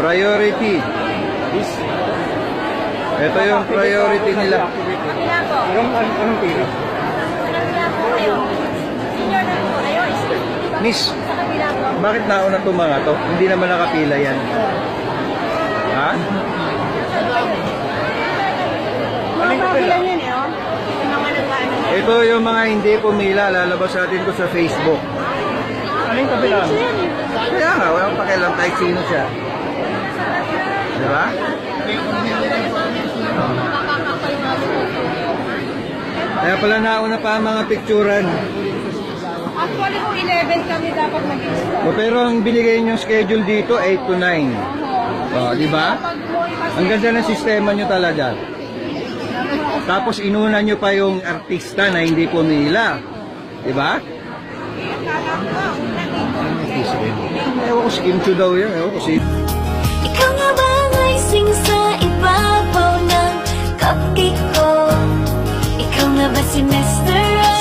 Priority. Ito yung priority nila. Anong, anong, anong pili? Miss, bakit nauna itong mga to? Hindi naman nakapila yan. Ha? Yan eh, oh. Ito yung mga hindi pumila. Lalabas natin ko sa Facebook. Ano yung kabila? Kaya nga, walang pakialam kahit sino siya. Di ba? Kaya pala nauna pa ang mga picturan. Actually kung 11 kami dapat mag-install. O, pero ang binigay nyo schedule dito, 8 to 9. O, di ba? Ang ganda ng sistema nyo talaga. Tapos inuna nyo pa yung artista na hindi pumila. Di ba? Ewan ko si Kim Chu daw yan. Ewan ko si... Ikaw ba si Mr. Right?